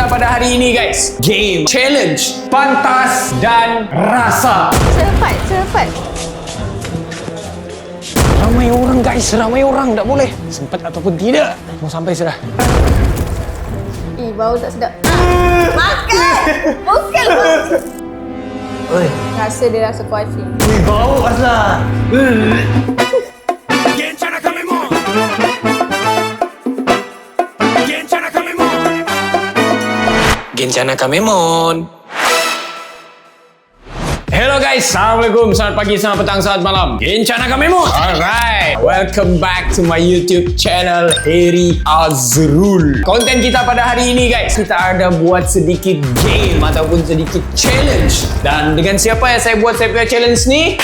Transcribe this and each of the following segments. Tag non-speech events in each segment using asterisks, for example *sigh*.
kita pada hari ini guys Game Challenge Pantas dan Rasa Cepat, cepat. Ramai orang guys, ramai orang Tak boleh Sempat ataupun tidak Mau sampai sudah Ih, bau tak sedap. Makan! Bukan Oi, Rasa dia rasa kuaci. ui bau asal. *laughs* Gencana Kamemon. Hello guys, Assalamualaikum, selamat pagi, selamat petang, selamat malam. Gencana Kamemon. Alright, welcome back to my YouTube channel Heri Azrul. Konten kita pada hari ini guys Kita ada buat sedikit game ataupun sedikit challenge. Dan dengan siapa yang saya buat saya punya challenge ni?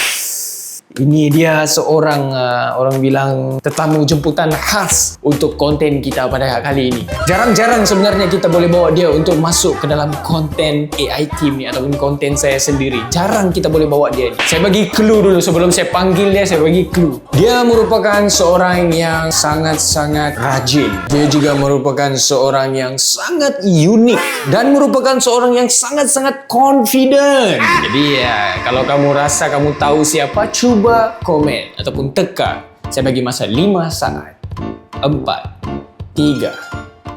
Ini dia seorang uh, orang bilang tetamu jemputan khas untuk konten kita pada kali ini. Jarang-jarang sebenarnya kita boleh bawa dia untuk masuk ke dalam konten AI team ni ataupun konten saya sendiri. Jarang kita boleh bawa dia ni. Saya bagi clue dulu sebelum saya panggil dia, saya bagi clue. Dia merupakan seorang yang sangat-sangat rajin. Dia juga merupakan seorang yang sangat unik dan merupakan seorang yang sangat-sangat confident. Jadi ya, kalau kamu rasa kamu tahu siapa, cuba komen ataupun teka. Saya bagi masa 5 saat. 4 3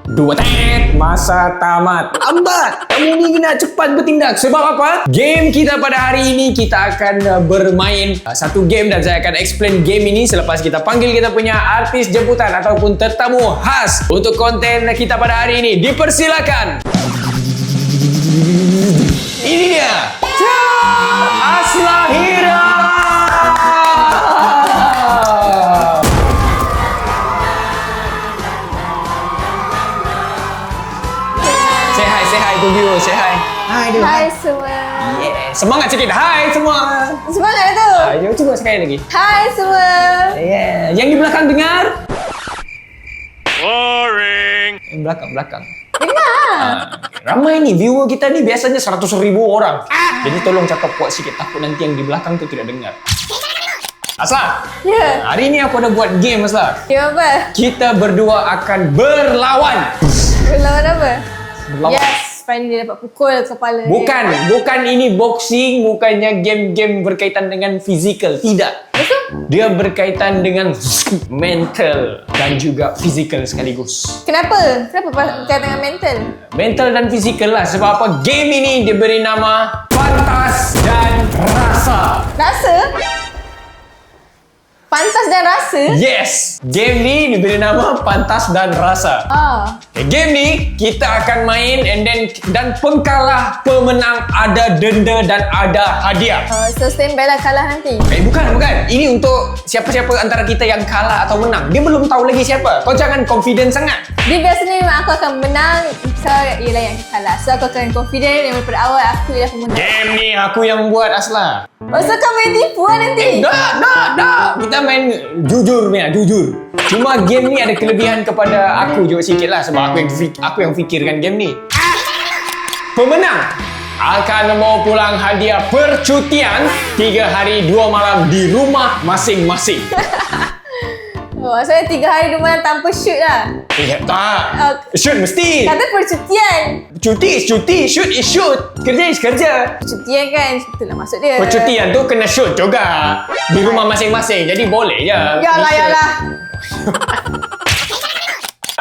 Dua. Tet Masa tamat. Lambat Kamu ni kena cepat bertindak. Sebab apa? Game kita pada hari ini Kita akan uh, bermain uh, Satu game Dan saya akan explain game ini Selepas kita panggil kita punya artis jemputan Ataupun tetamu khas Untuk konten kita pada hari ini. Dipersilakan. Ini dia hi, hi to viewer, say hi. Hi dia. Hai semua. Yeah. Semangat sikit. Hai semua. Semangat tu. Ayo cuba sekali lagi. Hai semua. Yeah. Yang di belakang dengar? Boring. Yang belakang, belakang. Dengar. Ah, ramai ni viewer kita ni biasanya 100 ribu orang. Jadi tolong cakap kuat sikit takut nanti yang di belakang tu tidak dengar. Asla, Ya. hari ini aku ada buat game Asla. Ya apa? Kita berdua akan berlawan. Berlawan apa? Berlawan. Yes. Finally dia dapat pukul kepala dia. Bukan, bukan ini boxing, bukannya game-game berkaitan dengan fizikal. Tidak. Betul? Dia berkaitan dengan mental dan juga fizikal sekaligus. Kenapa? Kenapa berkaitan dengan mental? Mental dan fizikal lah. Sebab apa? Game ini diberi nama Pantas dan Rasa. Rasa? Pantas dan rasa? Yes! Game ni diberi nama Pantas dan Rasa. Ah. Okay, game ni kita akan main and then dan pengkalah pemenang ada denda dan ada hadiah. Uh, so standby lah kalah nanti. Eh bukan bukan. Ini untuk siapa-siapa antara kita yang kalah atau menang. Dia belum tahu lagi siapa. Kau jangan confident sangat. Dia biasanya memang aku akan menang So ialah yang kalah So aku akan confident yang daripada awal aku ialah pemenang Game ni aku yang buat asla. Oh so kau main tipu lah nanti Dah, dah, dah. Kita main jujur Mia, jujur. Cuma game ni ada kelebihan kepada aku juga sikit lah sebab aku yang fik- aku yang fikirkan game ni. Pemenang akan membawa pulang hadiah percutian 3 hari 2 malam di rumah masing-masing. *laughs* Oh saya tiga hari dua malam tanpa shoot lah Eh, tak. Uh, Shoot mesti. Kata percutian Cuti is cuti, shoot is shoot. Kerja is kerja. Percutian kan Itulah maksud dia Percutian tu kena shoot juga di rumah masing-masing. Jadi boleh je. Yalah yalah *laughs*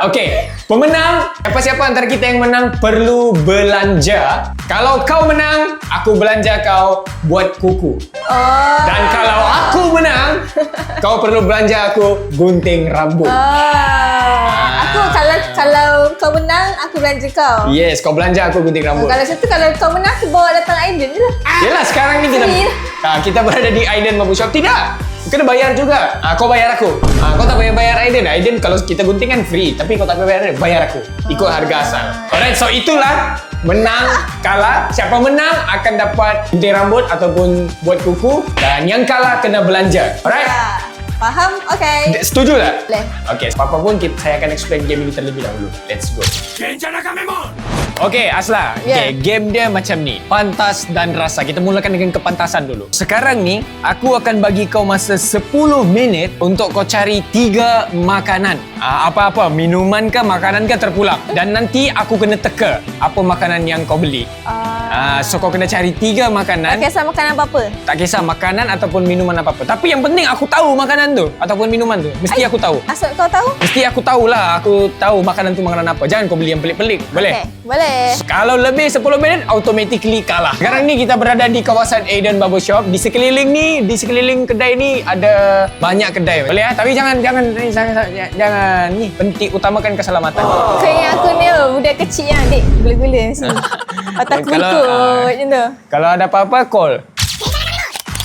Okey, pemenang siapa-siapa antara kita yang menang perlu belanja. Kalau kau menang, aku belanja kau buat kuku. Oh Dan kalau aku menang, *laughs* kau perlu belanja aku gunting rambut. Ah. Aku kalau kalau kau menang aku belanja kau. Yes, kau belanja aku gunting rambut. Kalau macam tu kalau kau menang aku bawa datang Aiden je lah. Yalah, sekarang ni kita ha, kita berada di Aiden Barber Shop. Tidak. Kena bayar juga. Ha, kau bayar aku. Ha, kau tak payah bayar Aiden. Aiden kalau kita gunting kan free. Tapi kau tak payah bayar, bayar aku. Ikut harga asal. Alright, so itulah menang kalah. Siapa menang akan dapat gunting rambut ataupun buat kuku. Dan yang kalah kena belanja. Alright? Ah, Faham? Okay. D- Setuju tak? Boleh. Okay, apapun kita, saya akan explain game ini terlebih dahulu. Let's go. Okey, Asla. Ya. Okay, game dia macam ni. Pantas dan rasa. Kita mulakan dengan kepantasan dulu. Sekarang ni, aku akan bagi kau masa 10 minit untuk kau cari tiga makanan. Ah, apa-apa, minuman ke, makanan ke terpulang. Dan nanti aku kena teka apa makanan yang kau beli. Ah, so kau kena cari tiga makanan. Tak kisah makan apa-apa. Tak kisah makanan ataupun minuman apa-apa. Tapi yang penting aku tahu makanan tu ataupun minuman tu. Mesti aku tahu. Asal kau tahu? Mesti aku tahulah. Aku tahu makanan tu makanan apa. Jangan kau beli yang pelik-pelik. Boleh? Okay, boleh. Kalau lebih 10 minit, automatically kalah. Sekarang ni kita berada di kawasan Aiden Barber Shop. Di sekeliling ni, di sekeliling kedai ni ada banyak kedai. Boleh ya? Tapi jangan jangan jangan, jangan, jangan ni penting utamakan keselamatan. Kau ingat aku ni oh, budak kecil yang adik gula-gula ni sini. *laughs* Otak Kalau, ah, tu. Kalau ada apa-apa, call.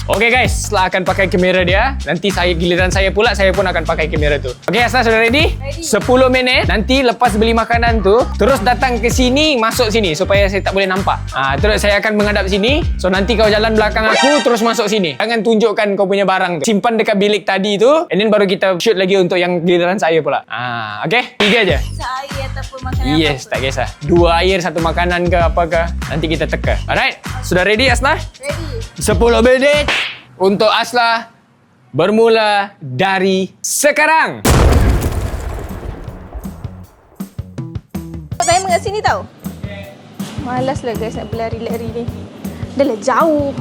Okay guys, setelah akan pakai kamera dia, nanti saya giliran saya pula, saya pun akan pakai kamera tu. Okay Asla, sudah ready? Ready. 10 minit, nanti lepas beli makanan tu, terus datang ke sini, masuk sini supaya saya tak boleh nampak. Ah, terus saya akan menghadap sini, so nanti kau jalan belakang aku, terus masuk sini. Jangan tunjukkan kau punya barang tu. Simpan dekat bilik tadi tu, and then baru kita shoot lagi untuk yang giliran saya pula. Ah, okay? Tiga je. Air ataupun makanan Yes, tak kisah. Dua air, satu makanan ke apakah, nanti kita teka. Alright? Sudah ready Asla? Ready. 10 minit untuk Asla bermula dari sekarang. Time kat sini tau. Malas lah guys nak berlari-lari ni. Dah lah jauh.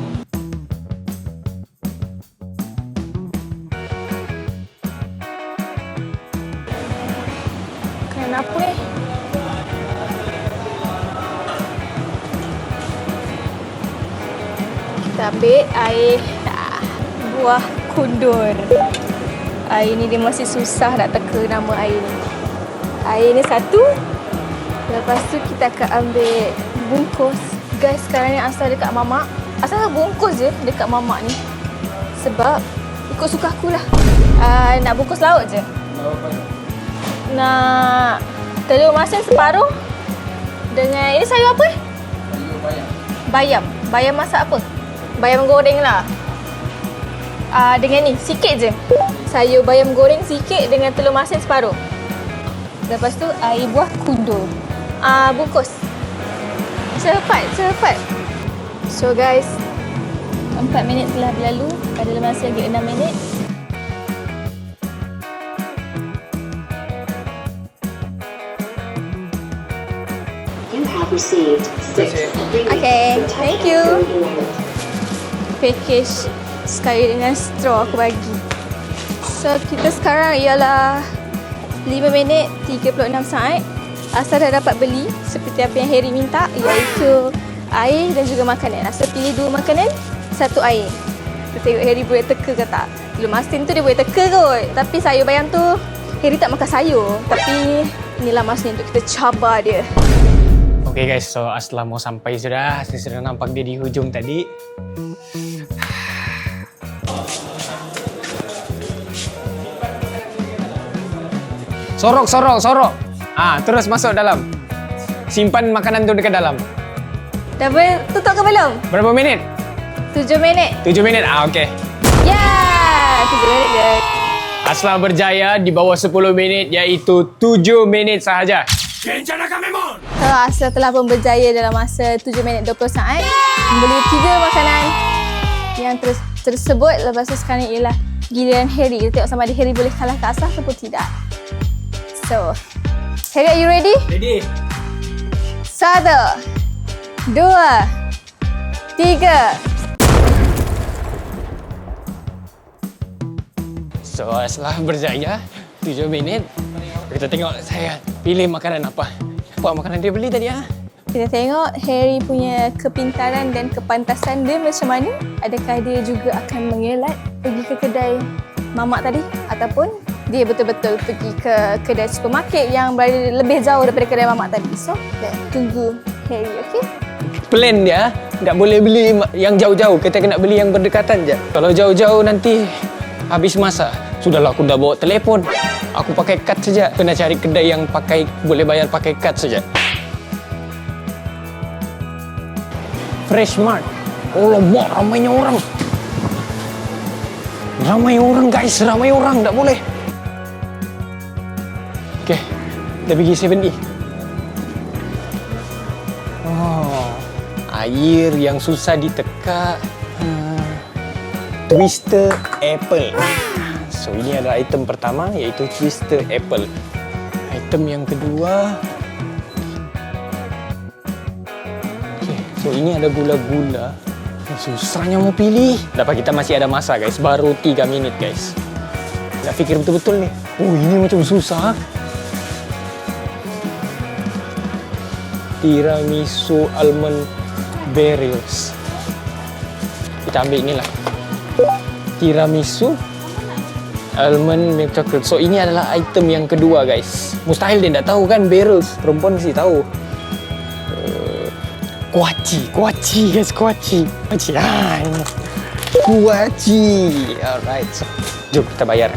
Kenapa eh? Kita ambil air buah kundur. Air ni dia masih susah nak teka nama air ni. Air ni satu. Lepas tu kita akan ambil bungkus. Guys, sekarang ni asal dekat mamak. Asal bungkus je dekat mamak ni. Sebab ikut suka aku lah. Uh, nak bungkus laut je. Nak telur masin separuh. Dengan, ini sayur apa eh? Bayam. Bayam masak apa? Bayam goreng lah. Uh, dengan ni, sikit je. Sayur bayam goreng sikit dengan telur masin separuh. Lepas tu air buah kundur. Ah uh, bungkus. Cepat, cepat. So guys, 4 minit telah berlalu. Ada masa lagi 6 minit. Okay, thank you. Package sekali dengan straw aku bagi. So kita sekarang ialah 5 minit 36 saat. Asal dah dapat beli seperti apa yang Harry minta iaitu air dan juga makanan. Asal pilih dua makanan, satu air. Kita tengok Harry boleh teka ke tak. Belum masin tu dia boleh teka kot. Tapi sayur bayam tu Harry tak makan sayur. Tapi inilah masanya untuk kita cabar dia. Okay guys, so Asla mau sampai sudah. Saya sudah nampak dia di hujung tadi. Sorok, sorok, sorok. Ah, terus masuk dalam. Simpan makanan tu dekat dalam. Dah boleh tutup ke belum? Berapa minit? 7 minit. 7 minit. Ah, okey. Yeah! 7 minit guys. Asla berjaya di bawah 10 minit iaitu 7 minit sahaja. So, Asla telah pun berjaya dalam masa 7 minit 20 saat membeli tiga makanan yang ter tersebut lepas tu sekarang ialah giliran Harry. Kita tengok sama ada Harry boleh kalah ke Asla ataupun tidak. So, Harry are you ready? Ready? Satu, dua, tiga. So, setelah berjaya 7 minit, kita tengok saya pilih makanan apa. Apa makanan dia beli tadi ah? Kita tengok Harry punya kepintaran dan kepantasan dia macam mana. Adakah dia juga akan mengelak pergi ke kedai mamak tadi ataupun dia betul-betul pergi ke kedai supermarket yang berada lebih jauh daripada kedai mamak tadi. So, kita tunggu Harry, okay? Plan dia, tak boleh beli yang jauh-jauh. Kita kena beli yang berdekatan je. Kalau jauh-jauh nanti habis masa. Sudahlah aku dah bawa telefon. Aku pakai kad saja. Kena cari kedai yang pakai boleh bayar pakai kad saja. Fresh Mart. Oh lama ramainya orang. Ramai orang guys, ramai orang. Tak boleh. Kita pergi 7E. Oh, air yang susah ditekak. Hmm. Twister apple. So ini adalah item pertama iaitu twister apple. Item yang kedua Okay, so ini ada gula-gula. Susahnya mau pilih. Dapat kita masih ada masa guys. Baru 3 minit guys. Nak fikir betul-betul nih. Oh ini macam susah. Tiramisu almond berries. Kita ambil inilah. Tiramisu almond milk chocolate. So ini adalah item yang kedua guys. Mustahil dia tak tahu kan berries. Perempuan mesti tahu. Uh, kuaci, kuaci guys, kuaci. Kuaci. Ah, ini. Kuaci. Alright. So, jom kita bayar.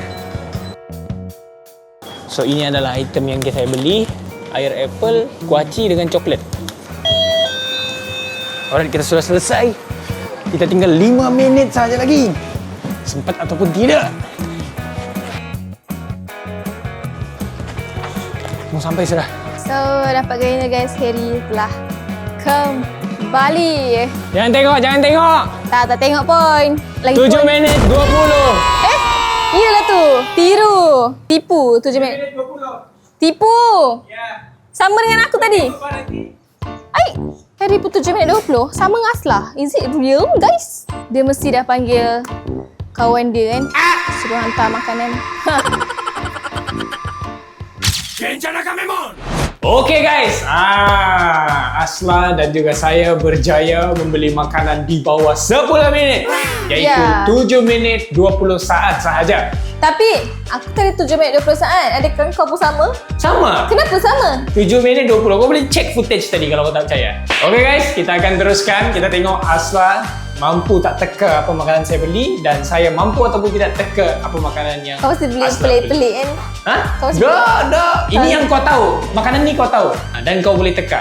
So ini adalah item yang saya beli. Air apple, kuaci dengan coklat. Alright, kita sudah selesai. Kita tinggal 5 minit saja lagi. Sempat ataupun tidak. Mau sampai sudah. So, dapat gayanya guys, Harry telah kembali. Jangan tengok, jangan tengok. Tak, tak tengok pun. Lagi 7 pun. minit 20. Eh, iyalah tu. Tiru. Tipu 7 minit. Tipu. Sama dengan aku tadi. Ai, Harry 7 minit 20. Sama dengan Aslah. Is it real, guys? Dia mesti dah panggil kawan dia kan. Suruh hantar makanan. *laughs* Okey guys, ah, Asla dan juga saya berjaya membeli makanan di bawah 10 minit. Iaitu Ya. 7 minit 20 saat sahaja. Tapi, aku tadi 7 minit 20 saat. Adakah kau pun sama? Sama. Kenapa sama? 7 minit 20. Kau boleh check footage tadi kalau kau tak percaya. Okey guys, kita akan teruskan. Kita tengok Asla mampu tak teka apa makanan saya beli dan saya mampu ataupun tidak teka apa makanan yang Kau mesti beli yang pelik-pelik kan? Ha? Kau mesti- Dah, dah. Ini yang kau tahu. Makanan ni kau tahu. Ha, dan kau boleh teka.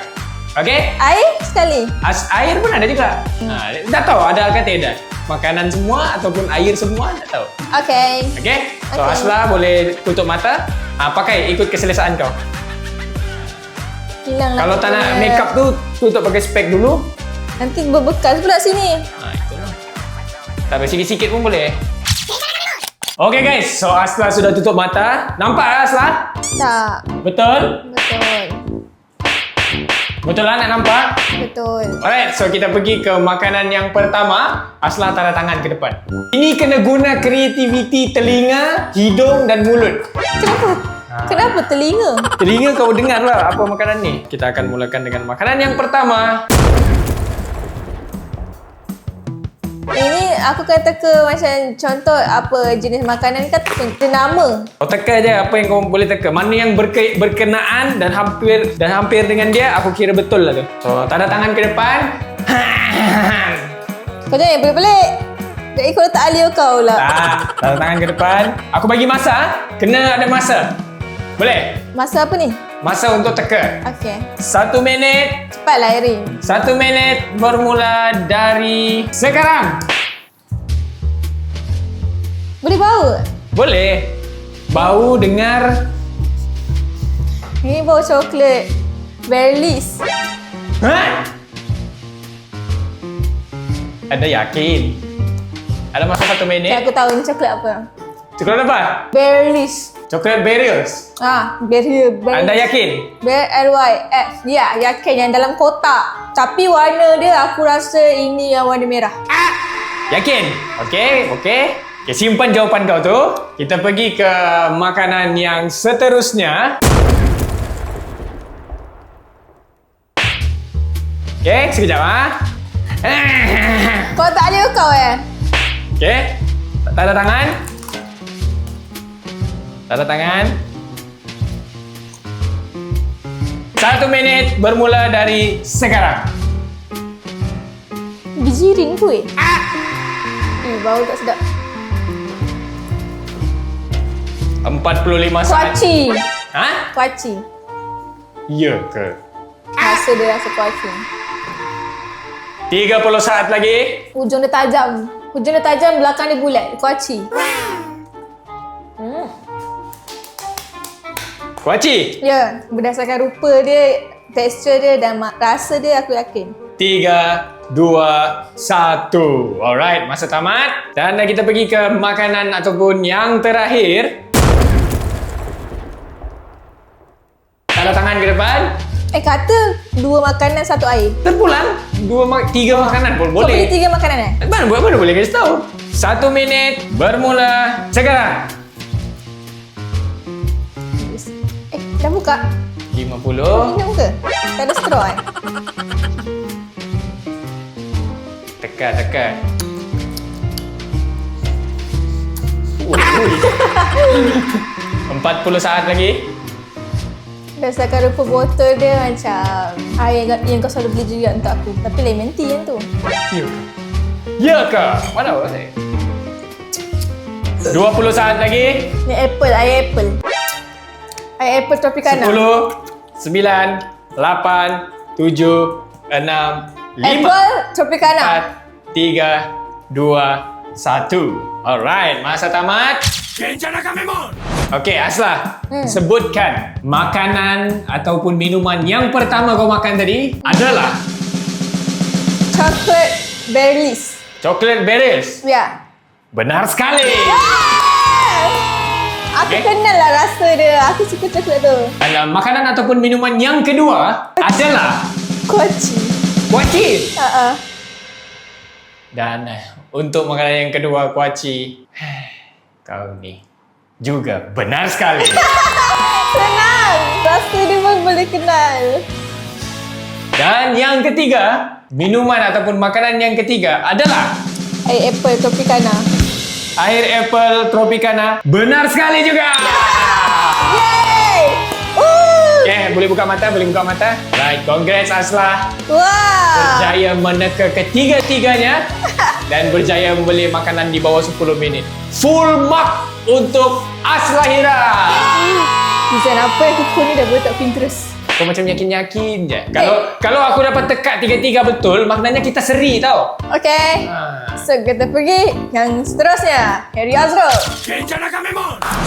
Okey? Air sekali. As air pun ada juga. Ha, dah tahu ada ke tidak? Makanan semua ataupun air semua tak tahu. Okay. Okey? So Okey. Asla boleh tutup mata. Ha, pakai ikut keselesaan kau. Hilang Kalau tak nak make up tu tutup pakai spek dulu. Nanti berbekas pula sini. Ha, itulah. Tak apa, sikit-sikit pun boleh. Okey guys, so Asla sudah tutup mata. Nampak tak Asla? Tak. Betul? Betul. Betul lah nak nampak? Betul. Alright, so kita pergi ke makanan yang pertama. Aslah tanda tangan ke depan. Ini kena guna kreativiti telinga, hidung dan mulut. Kenapa? Kenapa telinga? Telinga kau dengar lah apa makanan ni. Kita akan mulakan dengan makanan yang pertama. Ini aku kata ke macam contoh apa jenis makanan kan dia nama. Kau teka je apa yang kau boleh teka. Mana yang berke, berkenaan dan hampir dan hampir dengan dia, aku kira betul lah tu. So, tanda tangan ke depan. *laughs* Kau jangan pelik-pelik. Jadi kau letak alio kau lah. ah, tanda tangan ke depan. Aku bagi masa. Kena ada masa. Boleh? Masa apa ni? Masa untuk teka. Okay. Satu minit Cepatlah Erin. Satu minit bermula dari sekarang. Boleh bau? Boleh. Bau dengar. Ini bau coklat. Berlis. Ha? Ada yakin? Ada masa satu Okay, minit. aku tahu ni coklat apa. Coklat apa? Berlis. Coklat berries. Ah, berlis. Anda yakin? B-L-Y-F. Ya, yakin yang dalam kotak. Tapi warna dia aku rasa ini yang warna merah. Yakin? Okey, okey. Okay, simpan jawapan kau tu. Kita pergi ke makanan yang seterusnya. Okey, sekejap ah. Kau tak alio kau eh? Okey. Tanda tangan. Tanda tangan. Satu minit bermula dari sekarang. Bijirin tu eh. Eh, bau tak sedap. 45 saat. Kuaci. Ha? Kuaci. Ya ke? Rasa dia rasa kuaci. 30 saat lagi. Hujung dia tajam. Hujung dia tajam, belakang dia bulat. Kuaci. Kuaci. Ya, berdasarkan rupa dia Tekstur dia dan rasa dia aku yakin. Tiga, dua, satu. Alright, masa tamat. Dan kita pergi ke makanan ataupun yang terakhir. Tanda tangan ke depan. Eh kata dua makanan satu air. Terpulang. Dua, ma- tiga makanan pun Kau beli boleh. tiga makanan eh? Mana buat mana boleh kasi tahu? Satu minit bermula sekarang. Dah buka? 50. Minum ke? Tak ada straw eh? Tekan, tekan. Empat puluh saat lagi. Berdasarkan rupa botol dia macam air yang, yang kau selalu beli juga untuk aku. Tapi lemon tea yang tu. Ya. Ya ke? Mana awak saya? 20 saat lagi. Ni apple, air apple. Air apple Tropicana. 10, 9, 8, 7, 6, 5, Apple Tropicana. 4, 3, 2, 1. Alright, masa tamat. Okey, Aslah. Hmm. Sebutkan makanan ataupun minuman yang pertama kau makan tadi adalah Chocolate Berries. coklat berries. Ya. Benar sekali. Aku Okay. kenal lah rasa dia. Aku suka coklat tu. Uh, makanan ataupun minuman yang kedua adalah *laughs* Kuaci. kuaci. Uh-uh. Dan uh, untuk makanan yang kedua kuaci, *sighs* kau ni juga benar sekali. *laughs* Senang. Rasa dia pun boleh kenal. Dan yang ketiga, minuman ataupun makanan yang ketiga adalah Air apple Tropicana. Air apple tropicana. Benar sekali juga. Yay! Ooh! Okay, boleh buka mata, boleh buka mata. Right, congrats Aslah. Wow! Berjaya meneka ketiga-tiganya dan berjaya membeli makanan di bawah 10 minit. Full mark untuk Aslahira. Design apa yang kuku ni dah boleh tak Pinterest. Kau macam yakin-yakin je. Kalau kalau aku dapat tekat tiga-tiga betul, maknanya kita seri tau. Okay. Ha. So, kita pergi yang seterusnya. Harry Azrul.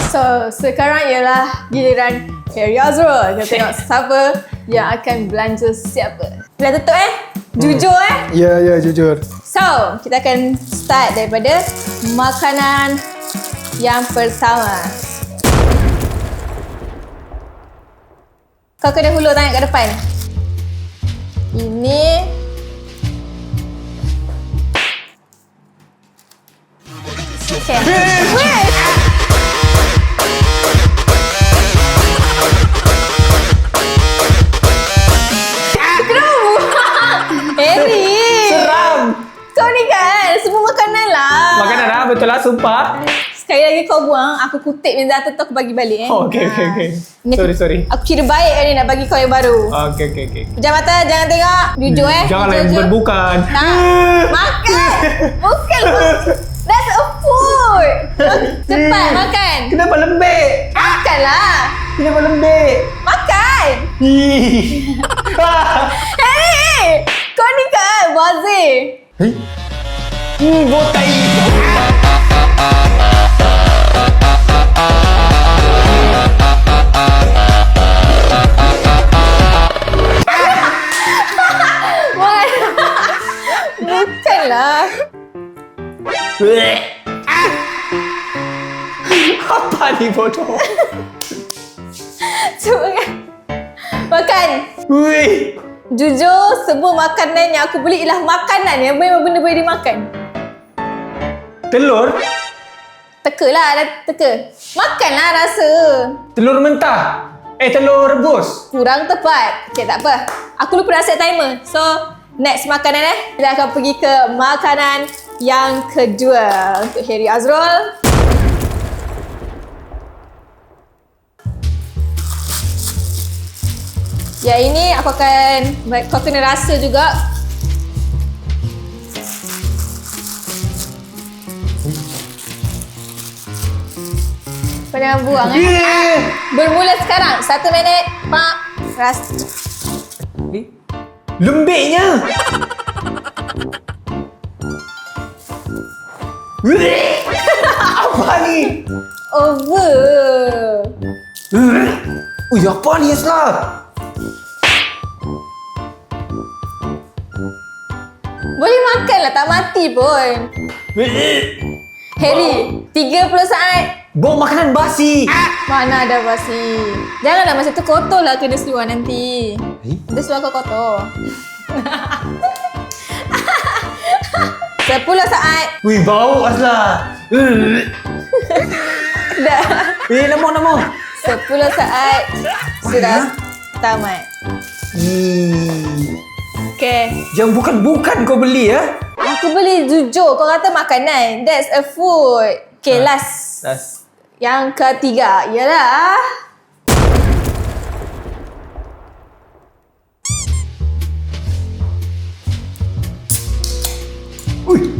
So, sekarang ialah giliran Harry Azrul. Kita tengok siapa yang akan belanja siapa. Dah tutup eh? Jujur eh? Ya, ya, jujur. So, kita akan start daripada makanan yang pertama. Kau kena hulur tangan kat depan. Ini Okay. Kenapa? Harry! Seram. Kau ni kan semua makanan lah. Makanan ah betul lah sumpah. Sekali lagi kau buang, aku kutip yang data tu aku bagi balik eh. Oh, okay, okay, okay. Sorry, aku, sorry. Aku kira baik kan ni nak bagi kau yang baru. Okay, okay, okay. Pejam mata, jangan tengok. Jujur eh. Janganlah yang jujur. bukan-bukan. Tak. Makan. *laughs* Bukan. That's a food. Cepat makan. Kenapa lembek? Makanlah. Kenapa lembek? Makan. *laughs* Hey, kau ni kan bazir. Hei? Hmm, botai. Bukanlah. *laughs* Apa ni *laughs* kan. Makan. Wih. Jujur, semua makanan yang aku beli ialah makanan yang memang benda boleh dimakan. Telur? Teka lah, dah teka. Makanlah rasa. Telur mentah. Eh, telur rebus. Kurang tepat. Okay, tak apa. Aku lupa dah set timer. So, next makanan eh. Kita akan pergi ke makanan yang kedua untuk Harry Azrul. Ya ini aku akan kau kena rasa juga. Jangan buang eh. Bermula sekarang. Satu minit. Pak. Ras lembiknya. *laughs* apa ni? Over. Ui, apa ni Aslan? Boleh makan lah, tak mati pun. Harry, 30 saat. Bawa makanan basi. Mana ada basi. Janganlah masa tu kotor lah kena seluar nanti. Eh? Nanti seluar kau kotor. 10 saat. Wih, bau Azla. Dah. Eh, namo namo. 10 saat. Sudah tamat. Ih, Okay. Yang bukan-bukan kau beli ya? Aku beli jujur. Kau kata makanan. That's a food. Okay, last. Das. Yang ketiga ialah Ui.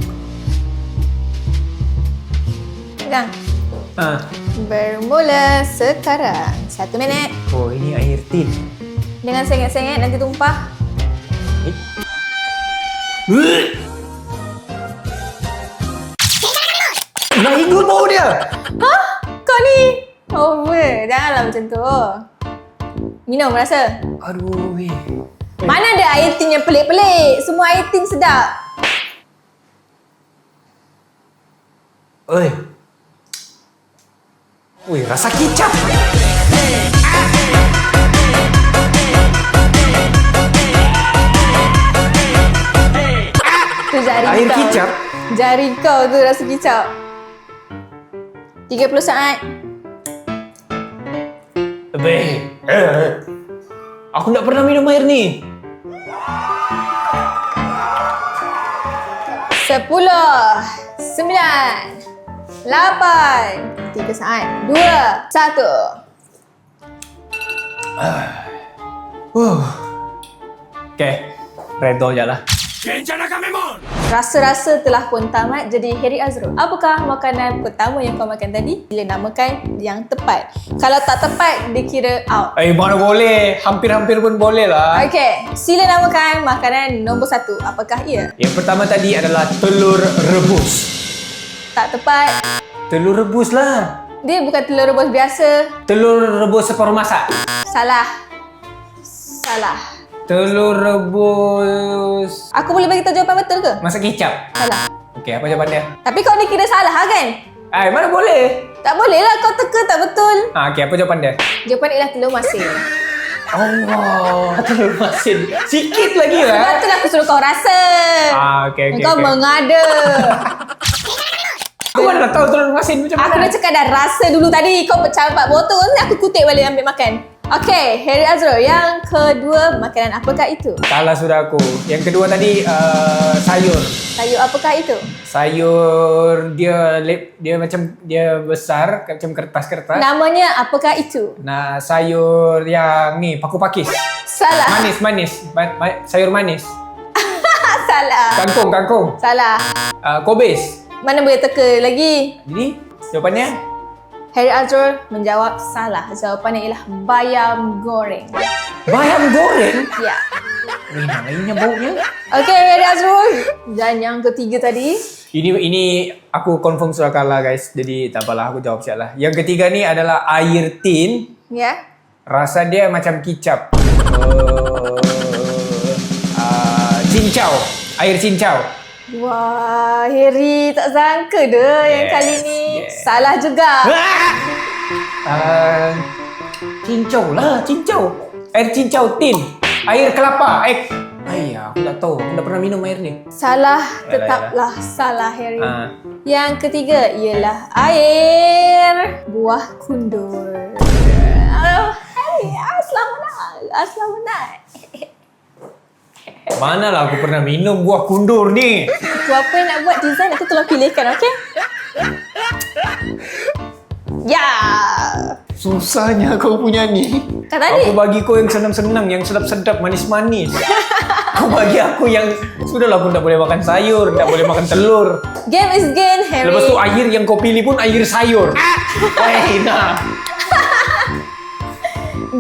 Pegang. Ah. Bermula sekarang. Satu minit. Oh, ini air tin. Dengan sengit-sengit nanti tumpah. Nak hidup bau dia. Hah? Kau ni? Over. Janganlah macam tu. Minum rasa. Aduh, weh. Mana ada air tin yang pelik-pelik? Semua air tin sedap. Oi. Wih, rasa kicap. Tu jari Air kau. kicap? Jari kau tu rasa kicap. 30 saat. Beh. Eh. Aku tak pernah minum air ni. 10 9 8 3 saat 2 1 Uh. Okay. Redo je lah. Rasa-rasa telah pun tamat jadi Harry Azrul. Apakah makanan pertama yang kau makan tadi? Sila namakan yang tepat. Kalau tak tepat, dia kira out. Eh, mana boleh. Hampir-hampir pun boleh lah. Okey, sila namakan makanan nombor satu. Apakah ia? Yang pertama tadi adalah telur rebus. Tak tepat. Telur rebus lah. Dia bukan telur rebus biasa. Telur rebus separuh masak. Salah. Salah. Telur rebus Aku boleh bagi tahu jawapan betul ke? masak kicap. Salah. Okey, apa jawapan dia? Tapi kau ni kira salah ha, kan? Eh, mana boleh? Tak boleh lah kau teka tak betul. Ah, okey, apa jawapan dia? Jawapan ialah telur masin. Allah, *laughs* telur masin. Sikit lagi Sebab lah. tu lah aku suruh kau rasa. Ah, okey, okey, Kau okey. mengada. Aku mana tahu telur masin macam aku mana? dah cakap dah rasa dulu tadi. Kau campak botol ni aku kutip balik ambil makan. Okay, Harry Azrul. Yang kedua, makanan apakah itu? Salah sudah aku. Yang kedua tadi uh, sayur. Sayur apakah itu? Sayur dia lep, dia macam dia besar macam kertas-kertas. Namanya apakah itu? Nah, sayur yang ni paku pakis. Salah. Manis, manis. Ma- ma- sayur manis. *laughs* Salah. Kangkung, kangkung. Salah. Uh, kobis. Mana boleh teka lagi? Jadi, jawapannya Harry Azrul menjawab salah. Jawapannya ialah bayam goreng. bayam goreng. Ya. Nak lainnya baunya. Okay, Harry Azrul. Dan yang ketiga tadi, Ini ini aku confirm sudah kalah guys. Jadi tak apalah aku jawab siap lah. Yang ketiga ni adalah air tin. ya. Rasa dia macam kicap. Uh, uh, cincau. Air cincau. Wah, Harry tak sangka dah yang Yes, kali ni. Salah juga. Uh, cincau lah, cincau. Air cincau tin. Air kelapa. Eh, ayah, aku tak tahu. Aku tak pernah minum air ni. Salah, Yalah, tetaplah salah Harry. Ah. Yang ketiga ialah air buah kundur. Oh, Harry, aslam menang. Aslam menang. Manalah aku pernah minum buah kundur ni. Aku apa yang nak buat design aku tolong pilihkan, okey? Ya. Susahnya kau punya ni. Kan tadi. Aku bagi kau yang senang-senang, yang sedap-sedap, manis-manis. *laughs* kau bagi aku yang sudahlah aku tak boleh makan sayur, tak boleh makan telur. Game is game, Harry. Lepas tu air yang kau pilih pun air sayur. Hei, nah. *laughs*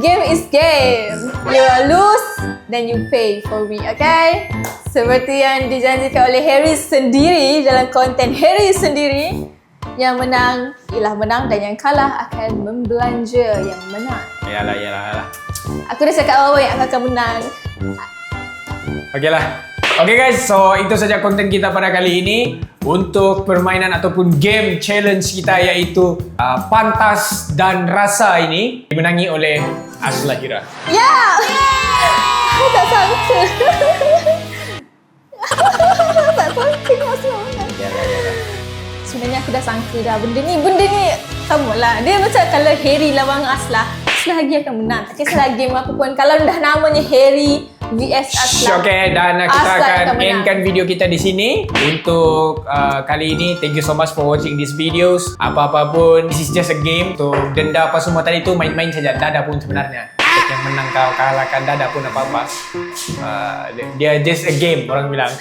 Game is game. You lose, then you pay for me, okay? Seperti yang dijanjikan oleh Harry sendiri dalam konten Harry sendiri, yang menang ialah menang dan yang kalah akan membelanja yang menang. Yalah, yalah, yalah. Aku dah cakap awal yang akan menang. Okeylah. Okay guys, so itu saja konten kita pada kali ini. Untuk permainan ataupun game challenge kita iaitu uh, Pantas dan Rasa ini dimenangi oleh Asla Hira. Ya! Aku tak sangka. *laughs* tak sangka kau semangat. Sebenarnya aku dah sangka dah benda ni. Benda ni sama lah. Dia macam kalau Harry lawan Aslah. Aslah lagi akan menang. Tak kisahlah game apa pun. Kalau dah namanya Harry vs Aslah. Okay, dan kita Aslan akan akan endkan video kita di sini. Untuk uh, kali ini, thank you so much for watching these videos. Apa-apa pun, this is just a game. Untuk denda apa semua tadi tu, main-main saja. Dada pun sebenarnya. Menang kau kalahkan dada pun apa-apa. Uh, dia just a game, orang bilang.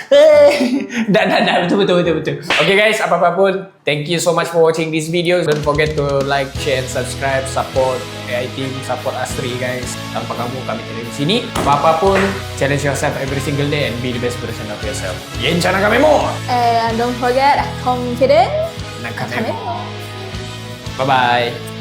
*laughs* dah, dah, dah. Betul, betul, betul, betul. Okay guys, apa-apa pun, thank you so much for watching these videos. Don't forget to like, share, and subscribe. Support AI team, support Astri guys. Tanpa kamu, kami tidak di sini. Apa-apa pun, challenge yourself every single day and be the best version of yourself. Yenchana kami mo! And don't forget, confident. Nakame Kami mo. Bye-bye.